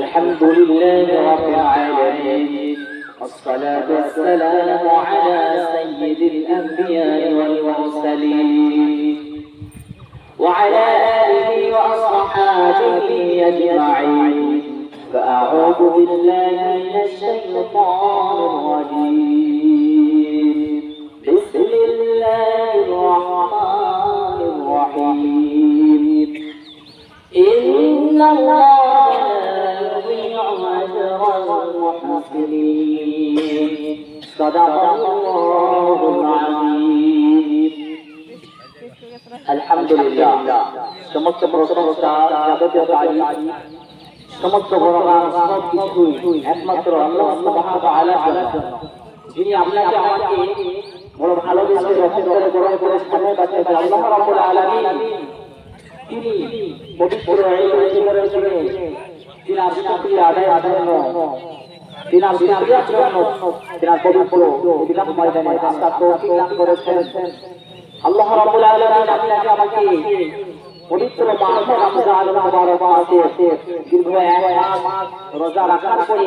الحمد لله رب العالمين والصلاة والسلام على سيد الأنبياء والمرسلين وعلى آله وأصحابه أجمعين. فأعوذ بالله من الشيطان الرجيم. بسم الله الرحمن الرحيم. إن الله المحسنين صدق الله العظيم আলহামদুলিল্লাহ সমস্ত প্রশংসা যাবতীয় কাজী সমস্ত ভগবান সব কিছুই একমাত্র আল্লাহ সুবহানাহু ওয়া তাআলার জন্য যিনি আপনাকে আমাকে বড় ভালোবেসে রহমত করে গ্রহণ করে সামনে বাঁচিয়েছেন আল্লাহ রাব্বুল আলামিন তিনি পবিত্র এই জীবনের জন্য তিনি শুকরিয়া আদায় আদায় তিনি শুকরিয়ার জন্য তিনি পবিত্র বিলাপ ময়দানে আসার তৌফিক দান করেছেন। আল্লাহ রাব্বুল আলামিন আপনাকে আমাকে পবিত্র মাস রমজান মুবারক মাসে দীর্ঘ এক মাস রোজা রাখার পরে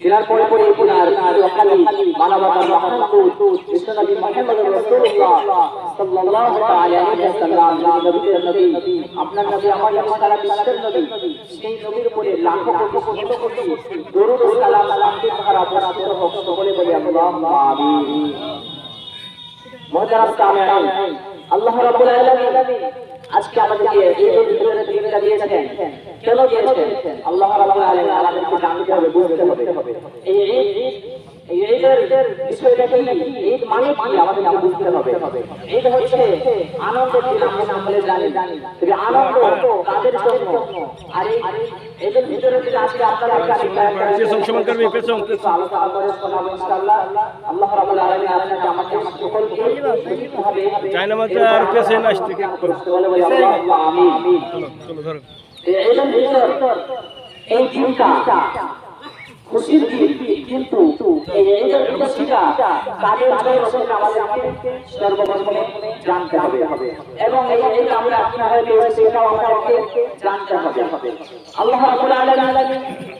তিনার পরে পরে তিনার ওখানে মানবতার মহানদূত বিশ্বনবী মুহাম্মদ রাসূলুল্লাহ সাল্লাল্লাহু আলাইহি ওয়াসাল্লাম নবীর নবী, আপনার নবী, আমার নবী, সারা আল্লাহ আজকে আমাদেরকে এই ভিতরে দিকটা দিয়েছেন। কেন দিয়েছেন? আল্লাহ রাব্বুল আলামিন আমাদেরকে জানতে হবে, বুঝতে হবে। এই ঈদ এই ঈদের বিষয়টা কি ঈদ মানে কি আমাদের বুঝতে হবে। ঈদ হচ্ছে আনন্দ আমরা সকলে জানি। তবে আনন্দ কাদের জন্য। আর এই এদের ভিতরে যদি আজকে আপনারা পেছন সমান পেছন, পেছন। আলোচনা করে শোনাবো ইনশাআল্লাহ। আল্লাহ রাব্বুল আলামিন আপনাকে আমাকে সকলকে হবে জায়নামাজে আর পেছনে আসতে কি করব? বলে বলে আল্লাহুম্মা আমিন চলো চলো ধরো। এই ভিতর এই দিনটা খুশির দিন কিন্তু সেটা আমাদেরকে সর্বপ্রথমে জানতে হবে এবং এই আমরা আপনারা সেটাও আমাদেরকে জানতে হবে আল্লাহ আলামিন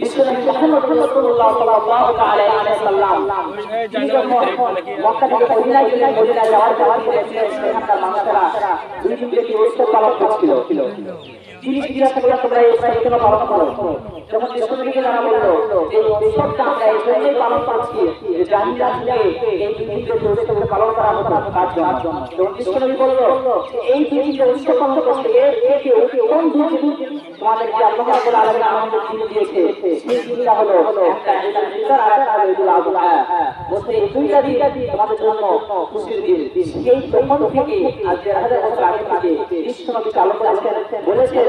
বিশ্বনবী মুহাম্মদ রাসূলুল্লাহ সাল্লাল্লাহু আলাইহি তিনি জিজ্ঞাসা করলেন তোমরা এই পালন করো। জানা বলল আমরা এই জন্যই পালন করছি, যে থেকে এই পালন করা হতো তার জন্য। বলল, এই দিনকে উৎসব পালন করতে এ কেউ কোন দুই তোমাদেরকে আল্লাহ আমাদের দিন দিয়েছে? সেই দিনটা হলো একটা হলো আযহা বলতে এই দুইটা দিন তোমাদের জন্য খুশির দিন। সেই তখন থেকে আজ দেড় হাজার বছর আগে থেকে করেছেন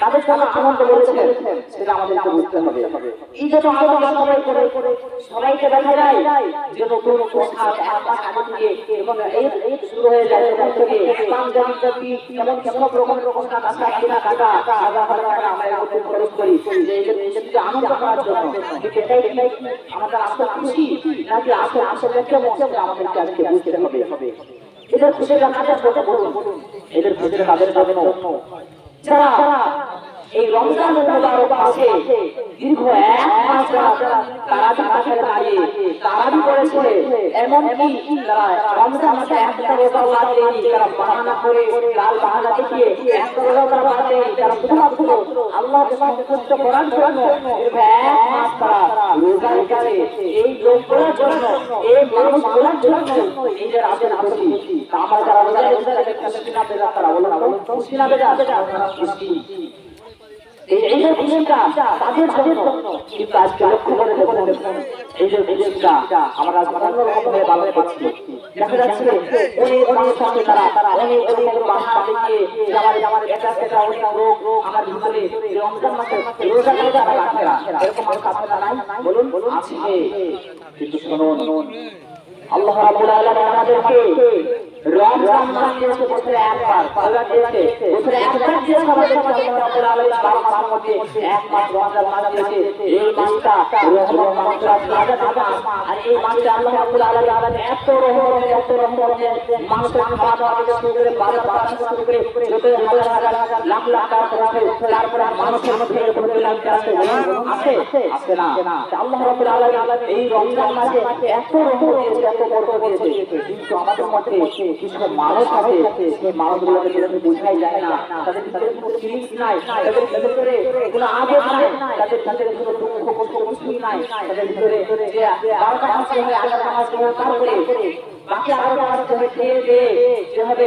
তাদের জন্য আনন্দ বলেছেন সেটা আমাদেরকে বুঝতে হবে। ঈদে তো আনন্দ সবাই করে সবাইকে দেখা যায় যে নতুন পোশাক এক আগে থেকে এবং এই শুরু হয়ে যায় তখন থেকে পাঞ্জাবি জাতি এমন সব রকম রকম কাটা কিনা কাটা হাজার হাজার টাকা আমরা এরকম খরচ করি। যে আনন্দ করার জন্য কিন্তু এটাই আমাদের আসল খুশি, নাকি আসল আসলে কেমন আমাদেরকে আজকে বুঝতে হবে। এদের কাদের কথা বলুন এদের খুশিটা কাদের জন্য যারা এই রমজান মুবারক মাসে দীর্ঘ এক মাস তারা তারা ছেড়ে দাঁড়িয়ে তারাবি করেছে এমন কি তারা রমজান মাসে বাদ দেয়নি তারা বাহানা করে লাল বাহানা দেখিয়ে তারা দেয়নি তারা শুধুমাত্র সন্তুষ্ট করার জন্য দীর্ঘ এক মাস তারা রোজা রেখেছে এই লোকগুলোর জন্য এই জন্য নিজের আমরা যারা রোজা রোজা রেখে খুশি না বেজা তারা বলো না বলো খুশি না বেজা তারা খুশি এই যে খুশিটা তাদের এই যে খুশিটা আমরা আজ অন্যরকম ভাবে পালন দেখা যাচ্ছে অনেক অনেক তারা আমার আমার আমার তারা শুনুন আল্লাহ রাব্বুল আমাদেরকে মাস দিয়েছে এই এত রহমত মানুষের মধ্যে এরকম এই রমজান মাসে এত রহমত এত বরকত দিয়েছে কিন্তু আমাদের মধ্যে তাদের ভিতরে ভিতরে কোনো নাই তাদের ভিতরে বাকি আরও মাস হবে খেয়ে যেভাবে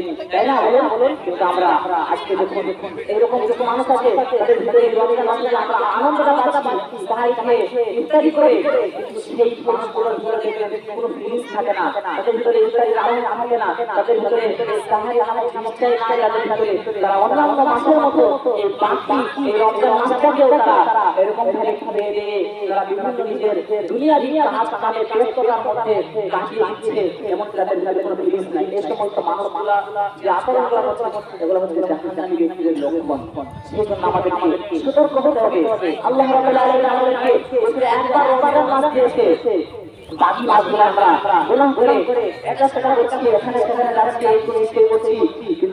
দেয়নি দিয়ে নিজের দুনিয়া দুনিয়া হাত কামে দিচ্ছে এমন তাদের সমস্ত মানুষগুলা যে আচরণগুলো হচ্ছে এগুলো হচ্ছে জাহান্নামী ব্যক্তিদের লক্ষণ সেই জন্য আমাদেরকে সতর্ক হতে হবে আল্লাহ রাব্বুল আলামিন আমাদেরকে বছরে একবার রমজান মাস দিয়েছে বাকি মাসগুলো আমরা গুনাহ করে এটা সেটা করছি এখানে সেখানে যাচ্ছি এই করে সেই করছি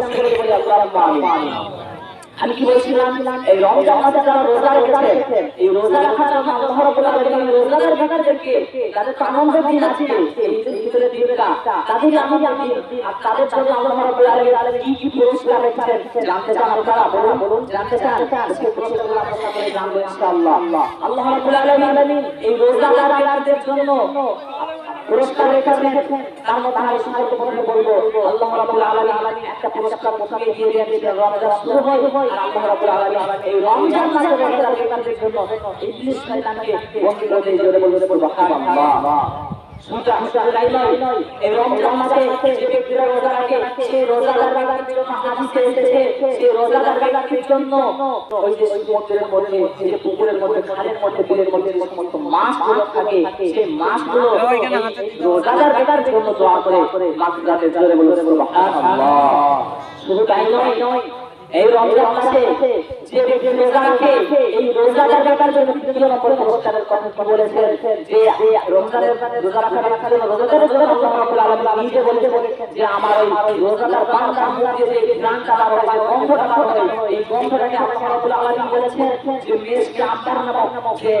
করে করে বলে আল্লাহ আমিন আমি কি বলছিলাম? এই রমজান মাসে যারা রোজা রেখেছেন এই রোজা রাখার জন্য আল্লাহ রাব্বুল আলামিন তাদের তো আনন্দের দিন আছে এই ভিতরে দিনটা তাদের তাদের জন্য আল্লাহ রাব্বুল আলামিন কি কি পুরস্কার রেখেছেন জানতে চান আপনারা, বলুন বলুন, জানতে চান? সেই পুরস্কারগুলো আমরা সকলে জানব ইনশাআল্লাহ। আল্লাহ রাব্বুল আলামিন এই জন্য পুরস্কার তার মধ্যে আমি প্রথমে বলব, আল্লাহ রাব্বুল আলামিন একটা পুরস্কার প্রথমে দিয়ে দিয়েছেন। রমজান শুরু হয়। আল্লাহ রাব্বুল আলামিন এই রমজান মাসে রোজা রেখাদের জন্য ইবলিস শয়তানকে করে দিয়ে জোরে বলে বলব সুবহানাল্লাহ। সুতা সুতা তাই নয় এই রমজান মাসে যে ব্যক্তিরা রোজা রাখে সেই রোজাদার ব্যক্তির জন্য হাদিসে এসেছে সেই রোজাদার ব্যক্তির জন্য ওই যে সমুদ্রের মধ্যে যে পুকুরের মধ্যে খালের মধ্যে বিলের মধ্যে যে সমস্ত মাছগুলো থাকে সেই মাছগুলো রোজাদার ব্যক্তির জন্য দোয়া করে মাছ জোরে বলে সুবহানাল্লাহ। শুধু তাই নয় এই রমজান মাসে যে ব্যক্তি রোজা রাখে এই রোজাদার ব্যাপার জন্য তৃতীয় নম্বর পুরস্কারের কথা বলেছেন, যে রমজানের রোজা রাখার রোজাদারের জন্য আল্লাহ রাব্বুল আলামিন নিজে বলেছেন যে আমার ওই রোজাদার বান্দা মুখে যে বার হয় যে গন্ধটা হয় এই গন্ধটাকে আল্লাহ রাব্বুল আলামিন বলেছেন যে মেশকে আম্বার নামক যে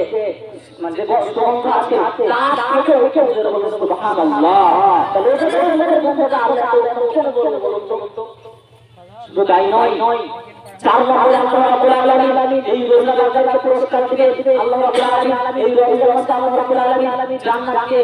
মানে যে গন্ধ আছে, তার থেকে ওকে ওকে সুবহানাল্লাহ। তাহলে রোজাদারের গন্ধটা আল্লাহ আল্লাহ কেন বলব বলুন তো তাই নয়। চার নম্বরে আল্লাহ রাব্বুল আলামিন এই রোজাদারকে পুরস্কার দিবে আল্লাহ রাব্বুল আলামিন এই রমজান মাসে আল্লাহ রাব্বুল আলামিন জান্নাতকে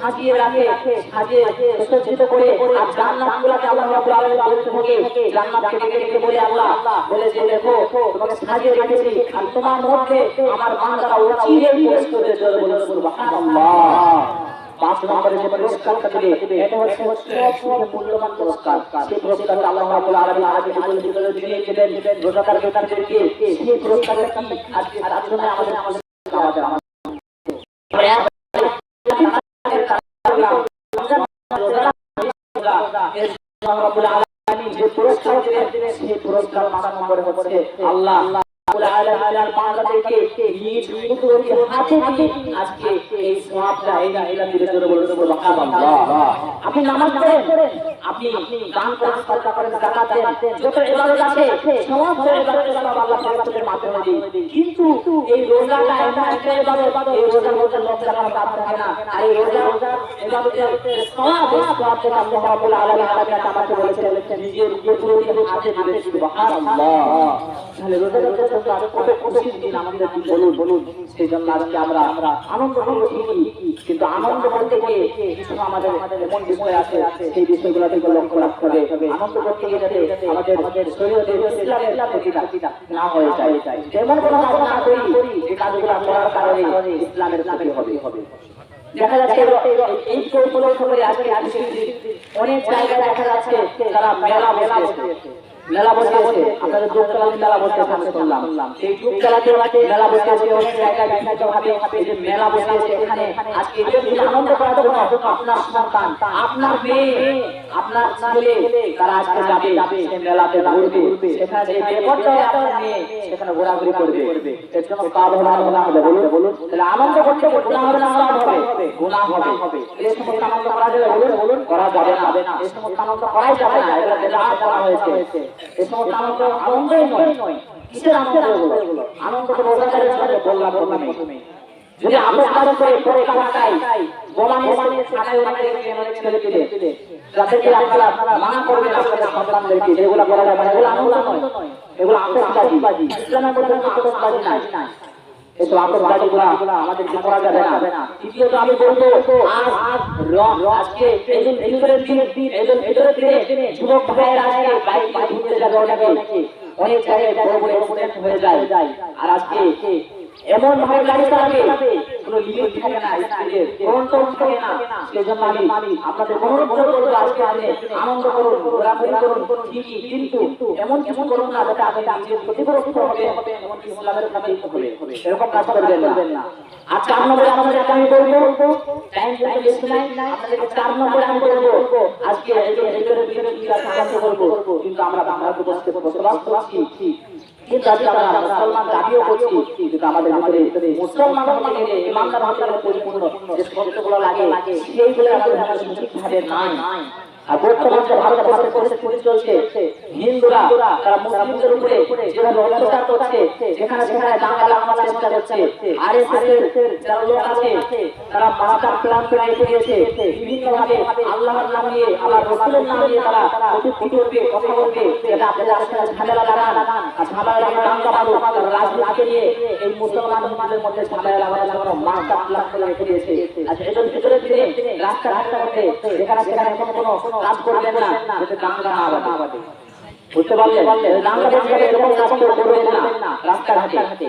সাজিয়ে রাখে, সাজিয়ে সুসজ্জিত করে। আর জান্নাতগুলোকে আল্লাহ রাব্বুল আলামিন বলতে থাকে জান্নাতকে ডেকে ডেকে বলে আল্লাহ, বলে যে দেখো, তোমাকে সাজিয়ে রেখেছি। আর তোমার মধ্যে আমার বান্দারা অচিরেই প্রবেশ করতে চলে বলে সুবহানাল্লাহ। পাঁচ নম্বরে যে পুরস্কারটা দিবে এটা হচ্ছে সবচেয়ে মূল্যবান পুরস্কার সেই পুরস্কারটা আল্লাহ রাব্বুল আলামিন আগে জীবনের ভিতরে দিয়ে দিলেন সেই পুরস্কারটা কি আজকে আমাদের আমাদের আমাদের পুরস্কার পুরস্কার আল্লাহ রাব্বুল আলামিন সুবহানাল্লাহ আপনি নামাজ পড়েন আপনি দান করেন সাদকা করেন যাকাত দেন। যত ইবাদত আছে আল্লাহ মাধ্যমে কিন্তু এই রোজাটা এমন একটা ইবাদত এই রোজার মধ্যে না। আর এই রোজা ইবাদতের সওয়াব সওয়াব থেকে আল্লাহ রাব্বুল আলামিন আমাকে বলেছেন, নিজের দিতে সুবহানাল্লাহ। তাহলে কত দিন আমাদের বলুন বলুন। সেই জন্য আজকে আমরা আমরা আনন্দ করব ঠিকই, কিন্তু আনন্দ গিয়ে কিছু আমাদের বিষয় আছে, সেই বিষয়গুলো থেকে লক্ষ্য রাখতে হবে। করতে গেলে আমাদের ইসলামের না হয়ে যায়। যে কাজগুলো করার কারণে ইসলামের হবে হবে। দেখা যাচ্ছে করে অনেক জায়গায় দেখা যাচ্ছে তারা মেলা মেলা মেলা বসে বসে আপনাদের যুগচালাতে মেলা বসে আমি শুনলাম সেই যুগচালাতে মেলা বসে মেলা বসে এখানে। আজকে এটা আনন্দ করার জন্য আপনার সন্তান, আপনার মেয়ে, আপনার ছেলে, তারা আজকে যাবে মেলাতে ঘুরবে। সেখানে যে বেপরোয়া আপনার মেয়ে, সেখানে ঘোরাঘুরি করবে। এর জন্য হবে না গুনাহ হবে, বলুন। বলুন তাহলে আনন্দ করতে গুনাহ হবে না কাজ হবে? গুনাহ হবে। এই সমস্ত আনন্দ করা যাবে, বলুন। বলুন করা যাবে না। এই সমস্ত আনন্দ করাই যাবে না। এটা বেদাত করা হয়েছে। এই সমস্ত আনন্দ আনন্দই নয়। কিসের আনন্দ এগুলো? আনন্দ তো রোজাদারের জন্য বললাম প্রথমে যদি আপনি করে করে কাটাই বোমা নিয়ে ছাড়াই অনেক অনেক ছেলে পেলে যাদেরকে আপনারা মানা করবেন আপনাদের সন্তানদেরকে, যেগুলো করা যাবে এগুলো আনন্দ নয়, এগুলো আতসবাজি ইসলামের মধ্যে আতসবাজি নাই। এসব আতসবাজিগুলো আমাদের করা যাবে না। তৃতীয়ত আমি বলব, আজ আজ আজকে এদিন ভিতরের দিনের এদিন ভিতরের দিনে যুবক ভাইয়েরা আজকে বাইক বাইক ঘুরতে যাবে অনেকে। অনেক জায়গায় বড় বড় অ্যাক্সিডেন্ট হয়ে যায়। আর আজকে এমন ভাবে গাড়ি চালাবে কোনো লিমিট থাকে না স্পিডের কন্ট্রোল থাকে না, সেজন্য আমি আপনাদের অনুরোধ করব আজকে আপনি আনন্দ করুন, ঘোরাঘুরি করুন ঠিকই কিন্তু এমন কিছু করুন না যাতে আপনি নিজের ক্ষতিগ্রস্ত হবে এমন ইসলামের ক্ষতি হবে। এরকম কাজ করবেন না। আর চার নম্বরে আপনাদেরকে আমি বলব টাইম টাইম বেশি নাই, আপনাদেরকে চার নম্বরে আমি বলব, আজকে এই যে ভিতরে ভিতরে কি আছে আনন্দ করব কিন্তু আমরা বাংলাদেশে বসবাস করছি। কিন্তু আজকে আমরা মুসলমান দাবিও করছি, কিন্তু আমাদের ভিতরে মুসলমান হতে ইমানদার হতে পরিপূর্ণ। যে শর্তগুলো লাগে সেইগুলো আমাদের কাছে সঠিকভাবে নাই। বর্তমান ভারতবর্ষের পরিস্থিতি চলছে, হিন্দুরা, তারা মুসলিমদের উপরে যেভাবে অত্যাচার করছে, যেখানে সেখানে দাঙ্গা লাগানোর চেষ্টা করছে আর এস এর যারা লোক আছে, তারা মাস্টার প্ল্যান করে রেখে বিভিন্ন ভাবে আল্লাহর নাম নিয়ে আল্লাহ রসুলের নাম নিয়ে তারা কটূক্তি করবে, কথা বলবে যেটা আপনাদের আসলে ঝামেলা লাগান। আর ঝামেলা লাগানো দাঙ্গা বাঁধো রাজনীতিকে নিয়ে এই মুসলমান মুসলিমের মধ্যে ঝামেলা লাগানোর জন্য মাস্টার প্ল্যান করে রেখে আচ্ছা এদের ভিতরে দিনে রাস্তা রাস্তা মধ্যে, যেখানে সেখানে কোনো কোনো কাজ করবেন না যাতে দাঙ্গা না বাঁধে। বুঝতে পারলেন? দাঙ্গা এরকম কাজ করবেন না রাস্তাঘাটে।